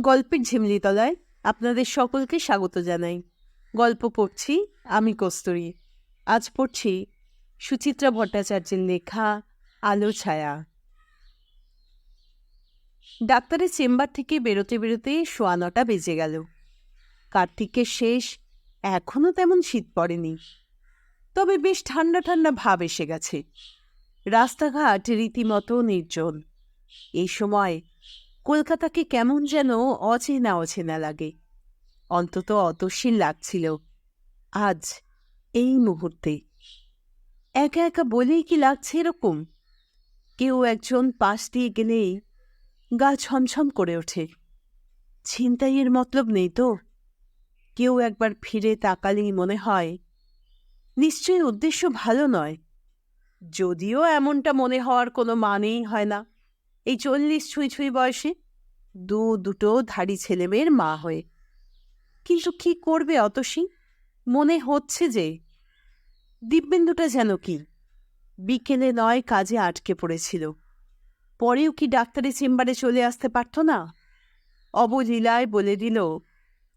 গল্পের ঝিমলিতলায় আপনাদের সকলকে স্বাগত জানাই। গল্প পড়ছি আমি কস্তুরী। আজ পড়ছি সুচিত্রা ভট্টাচার্যের লেখা আলো, ছায়া। ডাক্তারের চেম্বার থেকে বেরোতে বেরোতে সোয়া নটা বেজে গেল। কার্তিকের শেষ এখনও তেমন শীত পড়েনি। তবে বেশ ঠান্ডা ঠান্ডা ভাব এসে গেছে। রাস্তাঘাট রীতিমতো নির্জন। এই সময় কলকাতাকে কেমন যেন অচেনা অচেনা লাগে। অন্তত অতসীর লাগছিল আজ এই মুহূর্তে। একা একা বলেই কি লাগছে এরকম? কেউ একজন পাশ দিয়ে গেলেই গা ছমছম করে ওঠে। ছিনতাইয়ের মতলব নেই তো? কেউ একবার ফিরে তাকালেই মনে হয় নিশ্চয়ই উদ্দেশ্য ভালো নয়। যদিও এমনটা মনে হওয়ার কোনো মানেই হয় না। এই চল্লিশ ছুঁই ছুঁই বয়সে? দু দুটো ধাড়ি ছেলেমেয়ের মা হয়ে। কিন্তু কি করবে অতসী? মনে হচ্ছে যে দিব্যেন্দুটা যেন কি? বিকেলে নয় কাজে আটকে পড়েছিল। পরেও কি ডাক্তারের চেম্বারে চলে আসতে পারত না? অবলীলায় বলে দিল,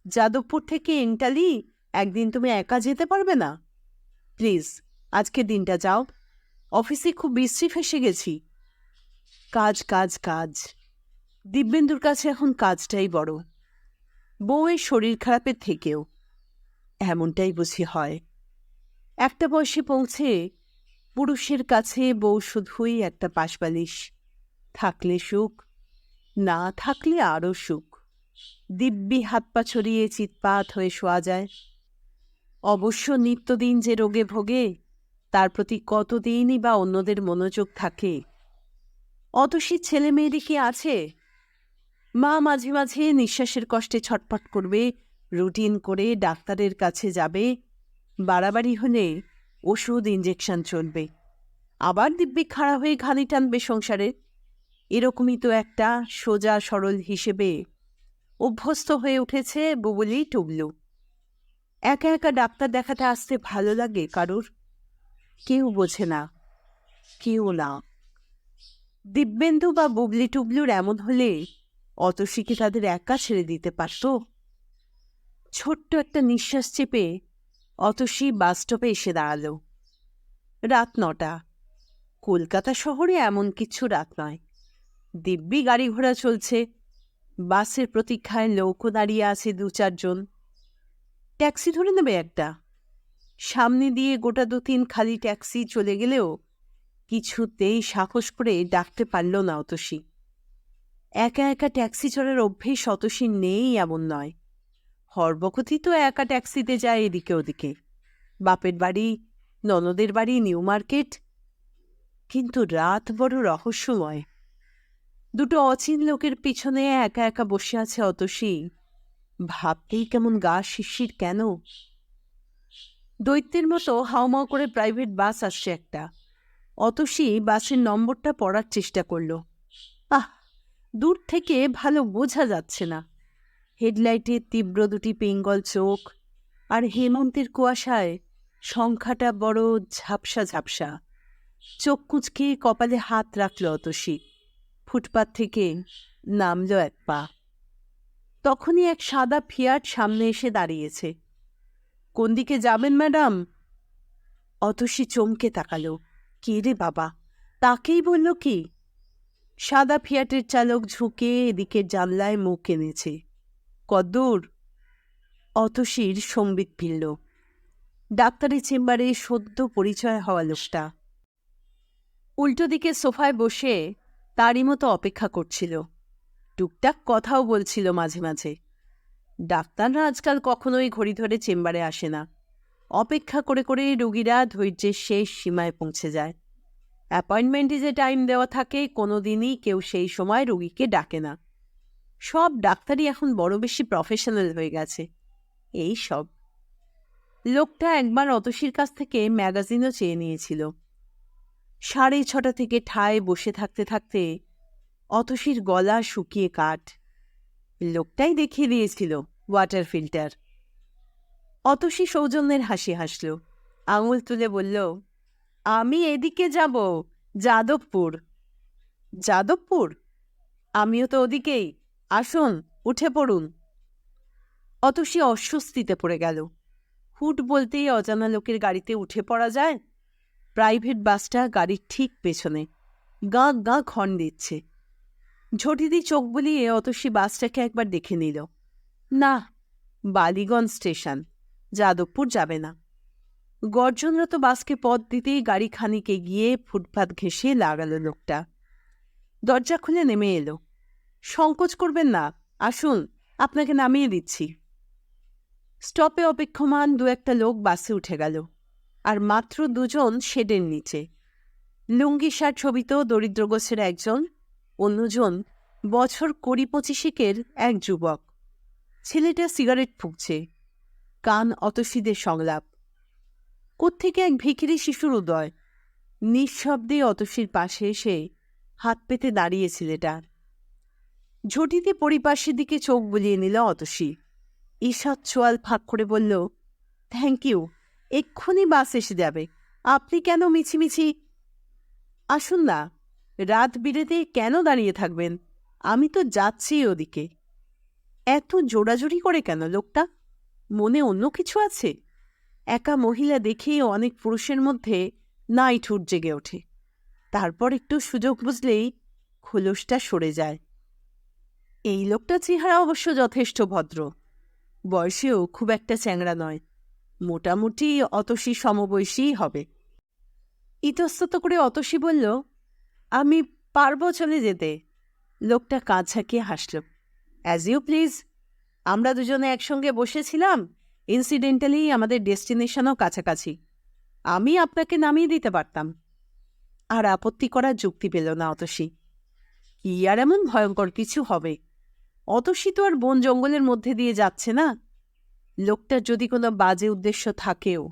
যাদবপুর থেকে এংটালি একদিন তুমি একা যেতে পারবে না? প্লিজ আজকে দিনটা যাও। অফিসে খুব বিশ্রী ফেসে গেছি। কাজ কাজ কাজ। দিব্যেন্দুর কাছে এখন কাজটাই বড়। বউয়ের শরীর খারাপের থেকেও। এমনটাই বুঝি হয়। একটা বয়সে পৌঁছে পুরুষের কাছে বউ শুধুই একটা পাশবালিশ। থাকলে সুখ, না থাকলে আরও সুখ। দিব্যি হাত পা ছড়িয়ে চিৎপাত হয়ে শোয়া যায়। অবশ্য নিত্যদিন যে রোগে ভোগে, তার প্রতি কতদিনই বা অন্যদের মনোযোগ থাকে অতসী ছেলে মেয়েরই কি আছে? মা মাঝে মাঝে নিঃশ্বাসের কষ্টে ছটফট করবে, রুটিন করে ডাক্তারের কাছে যাবে, বাড়াবাড়ি হলে ওষুধ ইঞ্জেকশন চলবে। আবার দিব্যি খাড়া হয়ে ঘানি টানবে সংসারে। এরকমই তো একটা সোজা সরল হিসেবে অভ্যস্ত হয়ে উঠেছে বুবলি টুবলু। একা একা ডাক্তার দেখাতে আসতে ভালো লাগে কারুর? কেউ বোঝে না, কেউ না। দিব্যেন্দু বা বুবলি টুবলুর এমন হলে অতসীকে তাদের একা ছেড়ে দিতে পারত? ছোট্ট একটা নিঃশ্বাস চেপে অতসী বাসস্টপে এসে দাঁড়াল। রাত নটা। কলকাতা শহরে এমন কিছু রাত নয়। দিব্যি গাড়ি ঘোড়া চলছে। বাসের প্রতীক্ষায় লোকও দাঁড়িয়ে আছে দু চারজন। ট্যাক্সি ধরে নেবে একটা। সামনে দিয়ে গোটা দু তিন খালি ট্যাক্সি চলে গেলেও কিছুতেই সাহস করে ডাকতে পারল না অতসী। একা একা ট্যাক্সি চড়ার অভ্যেস অতসী নেই এমন নয়। হরবকতি তো একা ট্যাক্সিতে যায় এদিকে ওদিকে। বাপের বাড়ি, ননদের বাড়ি, নিউ মার্কেট। কিন্তু রাত বড় রহস্যময়। দুটো অচিন লোকের পিছনে একা একা বসে আছে অতসী। ভাবতেই কেমন গা শিশির কেন? দৈত্যের মতো হাওমাও করে প্রাইভেট বাস আসছে একটা। অতসী বাসের নম্বরটা পড়ার চেষ্টা করল। আহ, দূর থেকে ভালো বোঝা যাচ্ছে না। হেডলাইটের তীব্র দুটি পিঙ্গল চোখ আর হেমন্তের কুয়াশায় সংখ্যাটা বড় ঝাপসা ঝাপসা। চোখ কুচকে কপালে হাত রাখল অতসী। ফুটপাত থেকে নামল এক পা। তখনই এক সাদা ফিয়াট সামনে এসে দাঁড়িয়েছে। কোন দিকে যাবেন, ম্যাডাম? অতসী চমকে তাকালো। কে রে বাবা? তাকেই বলল কি? সাদা ফিয়াটের চালক ঝুঁকে এদিকে জানলায় মুখ এনেছে। কদ্দূর? অতসীর সম্বিত ফিরল। ডাক্তারের চেম্বারে সদ্য পরিচয় হওয়া লোকটা। উল্টো দিকে সোফায় বসে তারই মতো অপেক্ষা করছিল। টুকটাক কথাও বলছিল মাঝে মাঝে। ডাক্তাররা আজকাল কখনোই ঘড়ি ধরে চেম্বারে আসে না। অপেক্ষা করে করে রুগীরা ধৈর্যের শেষ সীমায় পৌঁছে যায়। অ্যাপয়েন্টমেন্টে যে টাইম দেওয়া থাকে কোনো দিনই কেউ সেই সময় রুগীকে ডাকে না। সব ডাক্তারই এখন বড় বেশি প্রফেশনাল হয়ে গেছে। এই সব। লোকটা একবার অতসীর কাছ থেকে ম্যাগাজিনও চেয়ে নিয়েছিল। সাড়ে ছটা থেকে ঠায় বসে থাকতে থাকতে অতসীর গলা শুকিয়ে কাঠ। লোকটাই দেখিয়ে দিয়েছিল ওয়াটার ফিল্টার অতসী সৌজন্যের হাসি হাসল। আঙুল তুলে বলল, আমি এদিকে যাব, যাদবপুর। যাদবপুর? আমিও তো ওদিকেই। আসুন, উঠে পড়ুন। অতসী অস্বস্তিতে পড়ে গেল। হুট বলতেই অজানা লোকের গাড়িতে উঠে পড়া যায়। প্রাইভেট বাসটা গাড়ির ঠিক পেছনে। গা গা ক্ষণ দিচ্ছে। ঝটিদি চোখ বুলিয়ে অতসী বাসটাকে একবার দেখে নিল। না, বালিগঞ্জ স্টেশন। যাদবপুর যাবে না। গর্জনরত বাসকে পথ দিতেই গাড়ি খানিকে গিয়ে ফুটপাত ঘেঁষে লাগালো লোকটা। দরজা খুলে নেমে এলো। সংকোচ করবেন না, আসুন, আপনাকে নামিয়ে দিচ্ছি। স্টপে অপেক্ষমান দু একটা লোক বাসে উঠে গেল, আর মাত্র দুজন শেডের নিচে। লুঙ্গি, শার্ট ছবিত দরিদ্র গোছের একজন, অন্যজন বছর কুড়ি পঁচিশেকের এক যুবক। ছেলেটা সিগারেট ফুঁকছে। কান অতসীদের সংলাপ। কোত্থেকে এক ভিখিরি শিশুর উদয়? নিঃশব্দে অতসীর পাশে এসে হাত পেতে দাঁড়িয়ে ছেলেটা। ঝটিতে পরিপাশের দিকে চোখ বুলিয়ে নিল অতসী। ঈষৎ চোয়াল ফাঁক করে বলল থ্যাংক ইউ এক্ষুনি বাস এসে যাবে। আপনি কেন মিছিমিছি? আসুন না, রাত বিরেতে কেন দাঁড়িয়ে থাকবেন? আমি তো যাচ্ছি ওদিকে। এত জোড়াজুড়ি করে কেন লোকটা? মনে অন্য কিছু আছে? একা মহিলা দেখেই অনেক পুরুষের মধ্যে নাই ঠুট জেগে ওঠে। তারপর একটু সুযোগ বুঝলেই খোলসটা সরে যায়। এই লোকটা চেহারা অবশ্য যথেষ্ট ভদ্র। বয়সেও খুব একটা চ্যাংড়া নয়। মোটামুটি অতসী সমবয়সীই হবে। ইতস্তত করে অতসী বলল, আমি পারব চলে যেতে। লোকটা কাঁধ ঝাঁকিয়ে হাসল। অ্যাজ ইউ প্লিজ আমরা দুজনে একসঙ্গে বসেছিলাম ইনসিডেন্টালি আমাদের ডেস্টিনেশনও কাছাকাছি। আমি আপনাকে নামিয়ে দিতে পারতাম। আর আপত্তি করার যুক্তি পেল না অতসী। কি আর এমন ভয়ঙ্কর কিছু হবে? অতসী তো আর বন জঙ্গলের মধ্যে দিয়ে যাচ্ছে না। লোকটার যদি কোনো বাজে উদ্দেশ্য থাকেও,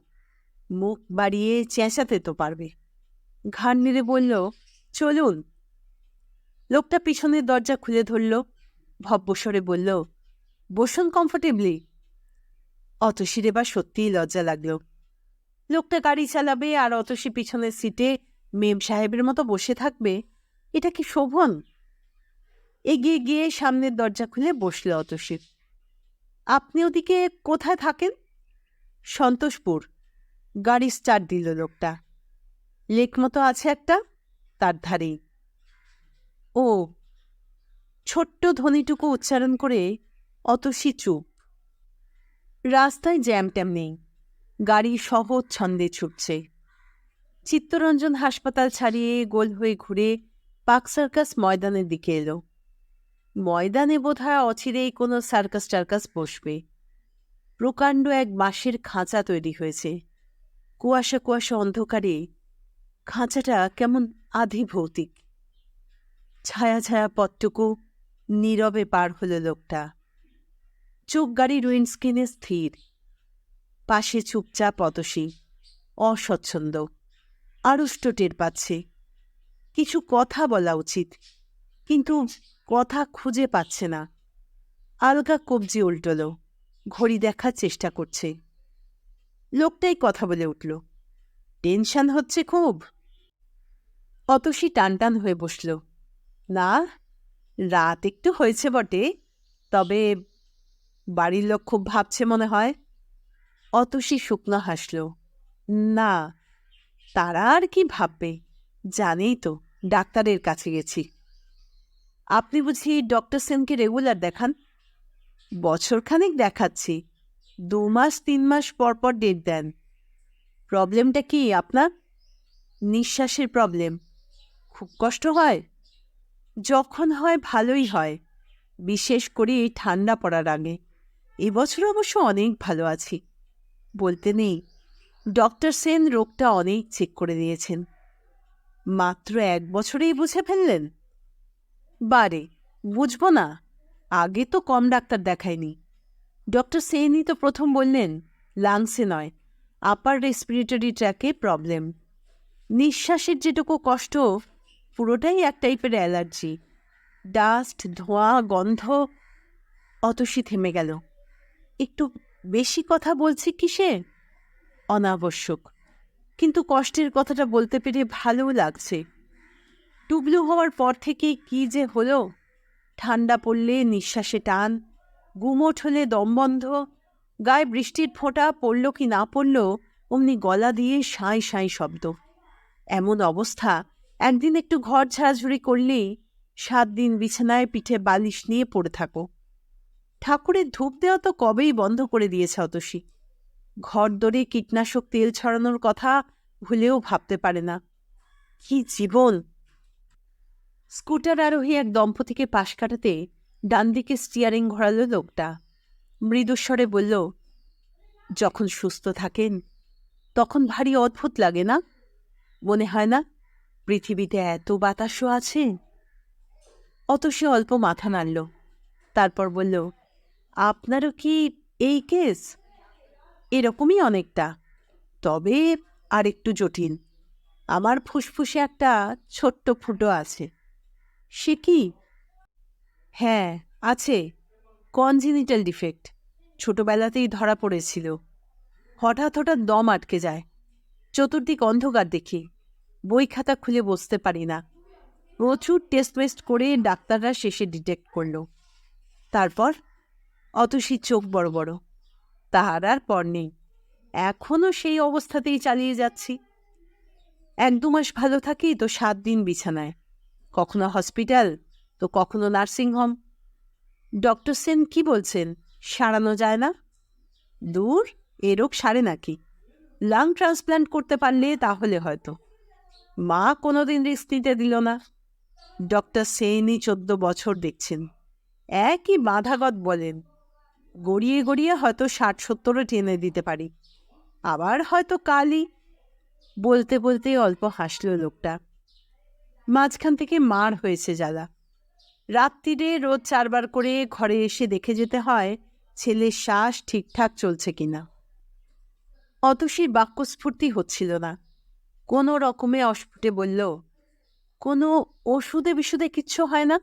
মুখ বাড়িয়ে চেঁচাতে তো পারবে। ঘাড় নেড়ে বলল, চলুন। লোকটা পিছনের দরজা খুলে ধরল, ভব্যস্বরে বলল বসুন কমফোর্টেবলি অতসীর এবার সত্যিই লজ্জা লাগল। লোকটা গাড়ি চালাবে আর অতসী পিছনের সিটে মেম সাহেবের মতো বসে থাকবে। এটা কি শোভন? এগিয়ে গিয়ে সামনের দরজা খুলে বসল অতসী। আপনি ওদিকে কোথায় থাকেন? সন্তোষপুর। গাড়ি স্টার্ট দিল লোকটা। লেক মতো আছে একটা, তার ধারেই। ও, ছোট্ট ধ্বনিটুকু উচ্চারণ করে অতসী চুপ। রাস্তায় জ্যাম ট্যাম নেই। গাড়ি সহজ ছন্দে ছুটছে। চিত্তরঞ্জন হাসপাতাল ছাড়িয়ে গোল হয়ে ঘুরে পাক সার্কাস ময়দানের দিকে এলো। ময়দানে বোধহয় অচিরেই কোনো সার্কাস টার্কাস বসবে। প্রকাণ্ড এক বাঁশের খাঁচা তৈরি হয়েছে। কুয়াশা কুয়াশা অন্ধকারে খাঁচাটা কেমন আধি ভৌতিক ছায়া ছায়া পথটুকু নীরবে পার হলো লোকটা। চোখ গাড়ির উইন্ডস্ক্রিনে স্থির। পাশে চুপচাপ অতসী, অস্বচ্ছন্দ। আড়ষ্ট টের পাচ্ছে। কিছু কথা বলা উচিত, কিন্তু কথা খুঁজে পাচ্ছে না। আলগা কবজি উল্টল, ঘড়ি দেখার চেষ্টা করছে। লোকটাই কথা বলে উঠল, টেনশন হচ্ছে খুব? অতসী টানটান হয়ে বসল, না, রাত একটু হয়েছে বটে, তবে বাড়ির লোক খুব ভাবছে মনে হয়। অতসী শুকনো হাসল। না, তারা আর কি ভাববে? জানেই তো, ডাক্তারের কাছে গেছি। আপনি বুঝি ডক্টর সেনকে রেগুলার দেখান? বছরখানেক দেখাচ্ছি। দু মাস, তিন মাস পর পর ডেট দেন। প্রবলেমটা কি আপনার? নিঃশ্বাসের প্রবলেম। খুব কষ্ট হয়? যখন হয় ভালোই হয়। বিশেষ করে এই ঠান্ডা পড়ার আগে। এবছর অবশ্য অনেক ভালো আছি। বলতে নেই, ডক্টর সেন রোগটা অনেক চেক করে দিয়েছেন মাত্র এক বছরেই বুঝে ফেললেন? বারে, বুঝব না, আগে তো কম ডাক্তার দেখায়নি। ডক্টর সেনই তো প্রথম বললেন, লাংসে নয়, আপার রেসপিরেটরি ট্র্যাকে প্রবলেম নিঃশ্বাসের যেটুকু কষ্ট, পুরোটাই এক টাইপের অ্যালার্জি ডাস্ট ধোঁয়া, গন্ধ, অতসী থেমে গেল। একটু বেশি কথা বলছি কিসে? অনাবশ্যক। কিন্তু কষ্টের কথাটা বলতে পেরে ভালোও লাগছে। টুবলু হওয়ার পর থেকে কি যে হলো? ঠান্ডা পড়লে নিঃশ্বাসে টান, গুমোট হলে দমবন্ধ গায়ে বৃষ্টির ফোঁটা পড়ল কি না পড়ল, অমনি গলা দিয়ে সাঁই সাঁই শব্দ। এমন অবস্থা, একদিন একটু ঘর ঝাড়াঝুড়ি করলেই সাত দিন বিছানায় পিঠে বালিশ নিয়ে পড়ে থাকো। ঠাকুরের ধূপ দেওয়া তো কবেই বন্ধ করে দিয়েছে অতসী। ঘর দরে কীটনাশক তেল ছড়ানোর কথা ভুলেও ভাবতে পারে না। কি জীবন! স্কুটার আরোহী এক দম্পতিকে পাশ কাটাতে ডান দিকে স্টিয়ারিং ঘোরালো লোকটা। মৃদুস্বরে বলল, যখন সুস্থ থাকেন, তখন ভারী অদ্ভুত লাগে না? মনে হয় না পৃথিবীতে এত বাতাসও আছে? অত সে অল্প মাথা নাড়ল, তারপর বলল আপনারও কি এই কেস? এরকমই অনেকটা। তবে আর একটু জটিল। আমার ফুসফুসে একটা ছোট্ট ফুটো আছে। সে কি? হ্যাঁ আছে। Congenital defect. ছোটবেলাতেই ধরা পড়েছিল। হঠাৎ হঠাৎ দম আটকে যায়। চতুর্দিক অন্ধকার দেখি। বই খাতা খুলে বসতে পারি না। প্রচুর টেস্ট ওয়েস্ট করে ডাক্তাররা শেষে ডিটেক্ট করল। তারপর অতসী চোখ বড় বড়। তাহার আর পর নেই। এখনও সেই অবস্থাতেই চালিয়ে যাচ্ছি। এক দু মাস ভালো থাকি তো সাত দিন বিছানায়। কখনো হসপিটাল, তো কখনো নার্সিংহোম ডক্টর সেন কি বলছেন? সারানো যায় না? দূর, এ রোগ সারে নাকি? লাং ট্রান্সপ্ল্যান্ট করতে পারলে তাহলে হয়তো। মা কোনোদিন রিস্ক নিতে দিল না। ডক্টর সেনই চোদ্দ বছর দেখছেন। একই বাধাগত বলেন। গড়িয়ে গড়িয়ে হয়তো ষাট সত্তরও টেনে দিতে পারি। আবার হয়তো কালই। বলতে বলতে অল্প হাসল লোকটা। মাঝখান থেকে মার হয়েছে জ্বালা। রাত্রিরে রোজ চারবার করে ঘরে এসে দেখে যেতে হয়, ছেলের শ্বাস ঠিকঠাক চলছে কিনা। অতসীর বাক্যস্ফূর্তি হচ্ছিল না। কোনো রকমে অস্ফুটে বলল, কোনো ওষুধে বিশুধে কিচ্ছু হয় না?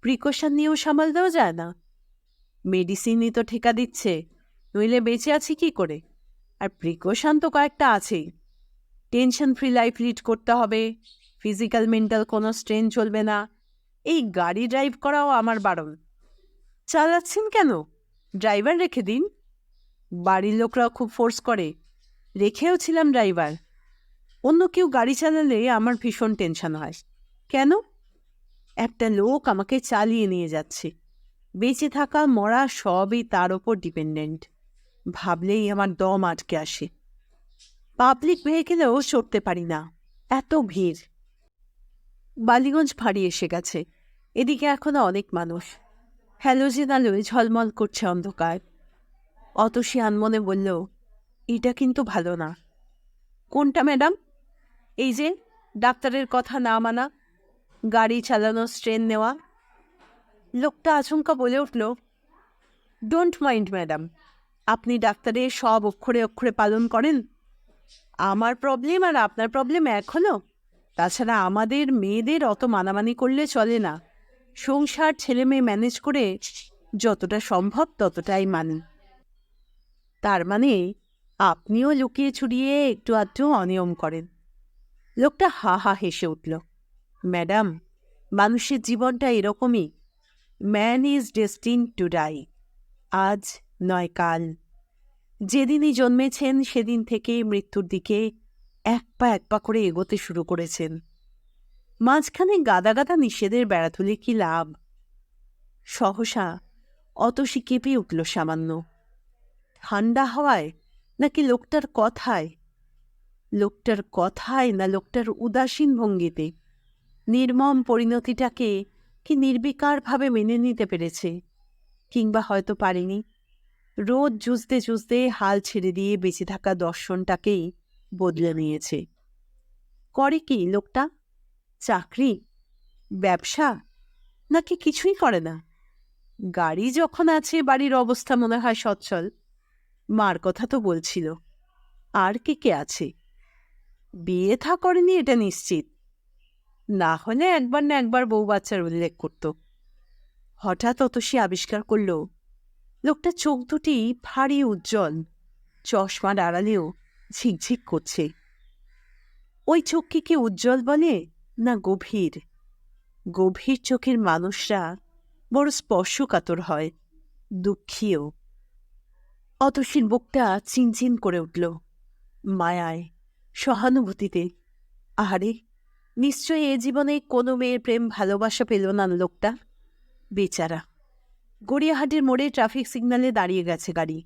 প্রিকশন নিয়েও সামাল দেওয়া যায় না? মেডিসিনই তো ঠেকা দিচ্ছে। নইলে বেঁচে আছি কি করে? আর প্রিকশন তো কয়েকটা আছেই। টেনশন ফ্রি লাইফ লিড করতে হবে। ফিজিক্যাল, মেন্টাল কোনো স্ট্রেন চলবে না। এই গাড়ি ড্রাইভ করাও আমার বারণ। চালাচ্ছেন কেন? ড্রাইভার রেখে দিন। বাড়ির লোকরাও খুব ফোর্স করে। রেখেও ছিলাম ড্রাইভার। অন্য কেউ গাড়ি চালালে আমার ভীষণ টেনশন হয়। কেন? একটা লোক আমাকে চালিয়ে নিয়ে যাচ্ছে। বেঁচে থাকা মরা সবই তার ওপর ডিপেন্ডেন্ট ভাবলেই আমার দম আটকে আসে। পাবলিক ভেহিকেলেও চড়তে পারি না। এত ভিড়। বালিগঞ্জ ফাঁড়ি এসে গেছে। এদিকে এখনও অনেক মানুষ। হ্যালোজেন আলোয় ঝলমল করছে অন্ধকার। অতসী আনমনে বলল, এটা কিন্তু ভালো না। কোনটা, ম্যাডাম? এই যে, ডাক্তারের কথা না মানা, গাড়ি চালানো স্ট্রেন নেওয়া। লোকটা আচমকা বলে উঠল ডোন্ট মাইন্ড ম্যাডাম আপনি ডাক্তারের সব অক্ষরে অক্ষরে পালন করেন। আমার প্রবলেম আর আপনার প্রবলেম এক হলো, তাছাড়া আমাদের মেয়েদের অত মানামানি করলে চলে না। সংসার ছেলে মেয়ে ম্যানেজ করে যতটা সম্ভব ততটাই মানেন তার মানে আপনিও লুকিয়ে ছুড়িয়ে একটু আধটু অনিয়ম করেন। লোকটা হা হা হেসে উঠল ম্যাডাম মানুষের জীবনটা এরকমই। Man is destined to die. আজ নয় কাল। যেদিনই জন্মেছেন, সেদিন থেকে মৃত্যুর দিকে এক পা এক পা করে এগোতে শুরু করেছেন। মাঝখানে গাদা গাদা নিষেধের বেড়াতুলে কি লাভ? সহসা অতসী কেঁপে উঠল সামান্য। ঠান্ডা হাওয়ায় নাকি লোকটার কথায়? লোকটার কথায় না লোকটার উদাসীন ভঙ্গিতে? নির্মম পরিণতিটাকে কি নির্বিকারভাবে মেনে নিতে পেরেছে, কিংবা হয়তো পারেনি। রোজ জুঝতে জুঝতে হাল ছেড়ে দিয়ে বেঁচে থাকা দর্শনটাকেই বদলে নিয়েছে। করে কি লোকটা? চাকরি? ব্যবসা? নাকি কিছুই করে না? গাড়ি যখন আছে, বাড়ির অবস্থা মনে হয় সচ্ছল। মার কথা তো বলছিল। আর কে কে আছে? বিয়ে থা করেনি এটা নিশ্চিত। না হলে একবার না একবার বউ বাচ্চার উল্লেখ করত। হঠাৎ অত সে আবিষ্কার করল, লোকটা চোখ দুটি ভারী উজ্জ্বল চশমার আড়ালেও ঝিকঝিক করছে। ওই চোখকে কি উজ্জ্বল বলে না গভীর? গভীর চোখের মানুষরা বড় স্পর্শকাতর হয়, দুঃখীও। অতসীর বুকটা চিনচিন করে উঠল, মায়ায়, সহানুভূতিতে, আহারে নিশ্চয়ই এ জীবনে কোনো মেয়ের প্রেম ভালোবাসা পেল না লোকটা? বেচারা। গড়িয়াহাটের মোড়ে ট্রাফিক সিগন্যালে দাঁড়িয়ে গেছে গাড়ি।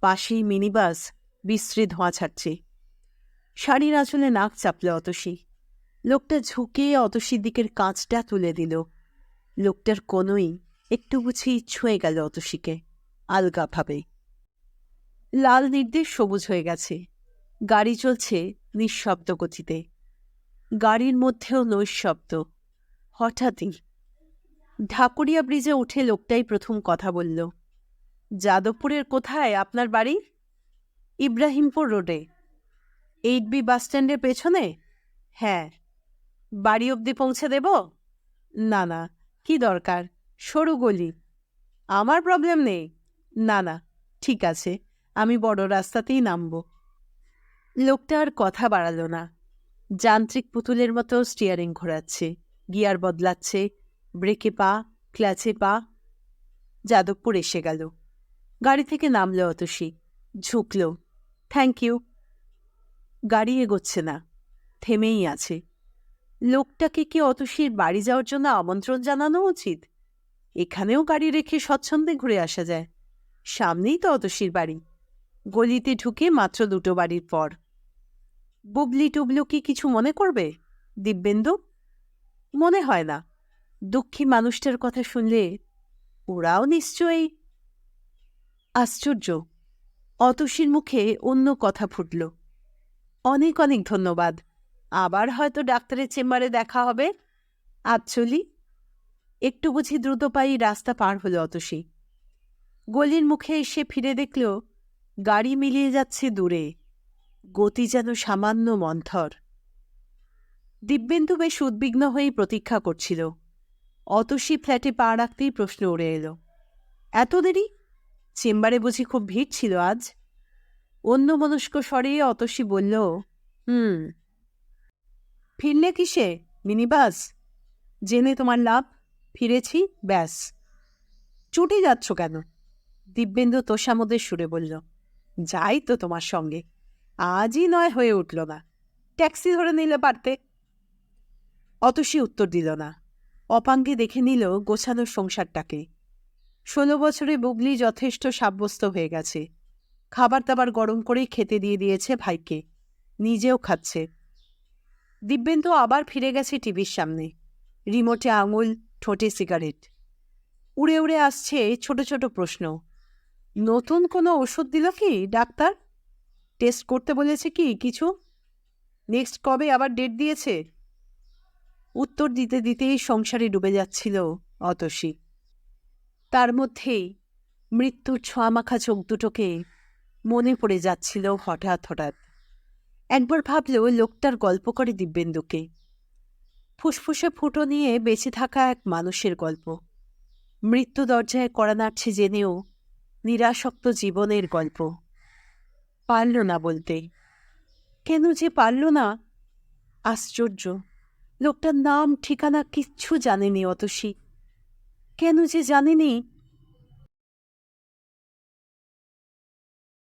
পাশেই মিনিবাস, বিশ্রী ধোঁয়া ছাড়ছে। শাড়ির আঁচলে নাক চাপল অতসী। লোকটা ঝুঁকে অতসীর দিকের কাঁচটা তুলে দিল। লোকটার কোনোই একটু বুঝি ছুঁয়ে গেল অতসীকে, আলগাভাবে। লাল নির্দেশ সবুজ হয়ে গেছে। গাড়ি চলছে নিঃশব্দ গতিতে গাড়ির মধ্যেও নৈশব্দ। হঠাৎই ঢাকুরিয়া ব্রিজে উঠে লোকটাই প্রথম কথা বলল, যাদবপুরের কোথায় আপনার বাড়ি? ইব্রাহিমপুর রোডে। এইট বি বাসস্ট্যান্ডের পেছনে? হ্যাঁ। বাড়ি অবধি পৌঁছে দেব? না না। কি দরকার? সরু গলি। আমার প্রবলেম নেই? না না। ঠিক আছে। আমি বড় রাস্তাতেই নামব। লোকটা আর কথা বাড়ালো না। যান্ত্রিক পুতুলের মতো স্টিয়ারিং ঘোরাচ্ছে। গিয়ার বদলাচ্ছে। ব্রেকে পা ক্লাচে পা। যাদবপুর এসে গেল। গাড়ি থেকে নামলো অতসী। ঝুঁকল। থ্যাংক ইউ গাড়ি এগোচ্ছে না। থেমেই আছে। লোকটাকে কি অতসীর বাড়ি যাওয়ার জন্য আমন্ত্রণ জানানো উচিত? এখানেও গাড়ি রেখে স্বচ্ছন্দে ঘুরে আসা যায়। সামনেই তো অতসীর বাড়ি। গলিতে ঢুকে মাত্র দুটো বাড়ির পর। বুবলি টুবলু কি কিছু মনে করবে? দিব্যেন্দু? মনে হয় না। দুঃখী মানুষটার কথা শুনলে ওরাও নিশ্চয়ই আশ্চর্য। অতসীর মুখে অন্য কথা ফুটল। অনেক অনেক ধন্যবাদ। আবার হয়তো ডাক্তারের চেম্বারে দেখা হবে। আচ্ছলি। একটু বুঝি দ্রুত পাই রাস্তা পার হলো অতসী। গলির মুখে এসে ফিরে দেখল, গাড়ি মিলিয়ে যাচ্ছে দূরে। গতি যেন সামান্য মন্থর। দিব্যেন্দু বেশ উদ্বিগ্ন হয়েই প্রতীক্ষা করছিল। অতসী ফ্ল্যাটে পা রাখতেই প্রশ্ন উড়ে এলো, এত দেরি? চেম্বারে বুঝি খুব ভিড় ছিল আজ? অন্য মনস্ক স্বরে অতসী বলল, হুম। ফিরলে কিসে? মিনিবাস? জেনে তোমার লাভ, ফিরেছি, ব্যাস। চুটে যাচ্ছ কেন? দিব্যেন্দু তোষামোদের সুরে বলল, যাই তো তোমার সঙ্গে। আজই নয় হয়ে উঠল না। ট্যাক্সি ধরে নিলে পারতে। অতসী উত্তর দিল না। অপাঙ্গে দেখে নিল গোছানো সংসারটাকে। ষোলো বছরে বুগলি যথেষ্ট সাব্যস্ত হয়ে গেছে। খাবার দাবার গরম করেই খেতে দিয়ে দিয়েছে ভাইকে। নিজেও খাচ্ছে। দিব্যেন্দু আবার ফিরে গেছে টিভির সামনে। রিমোটে আঙুল, ঠোঁটে সিগারেট। উড়ে উড়ে আসছে ছোট ছোট প্রশ্ন। নতুন কোনো ওষুধ দিল কি ডাক্তার? টেস্ট করতে বলেছে কি? কিছু? নেক্সট কবে আবার ডেট দিয়েছে? উত্তর দিতে দিতেই সংসারে ডুবে যাচ্ছিল অতসী। তার মধ্যেই মৃত্যুর ছোঁয়ামাখা চোখ দুটোকে মনে পড়ে যাচ্ছিল হঠাৎ হঠাৎ। একবার ভাবল লোকটার গল্প করে দিব্যেন্দুকে। ফুসফুসে ফুটো নিয়ে বেঁচে থাকা এক মানুষের গল্প। মৃত্যু দরজায় কড়া নাড়ছে জেনেও নিরাসক্ত জীবনের গল্প। পারল না বলতে। কেন যে পারল না? আশ্চর্য। লোকটার নাম, ঠিকানা কিচ্ছু জানেনি অতসী। কেন যে জানেনি?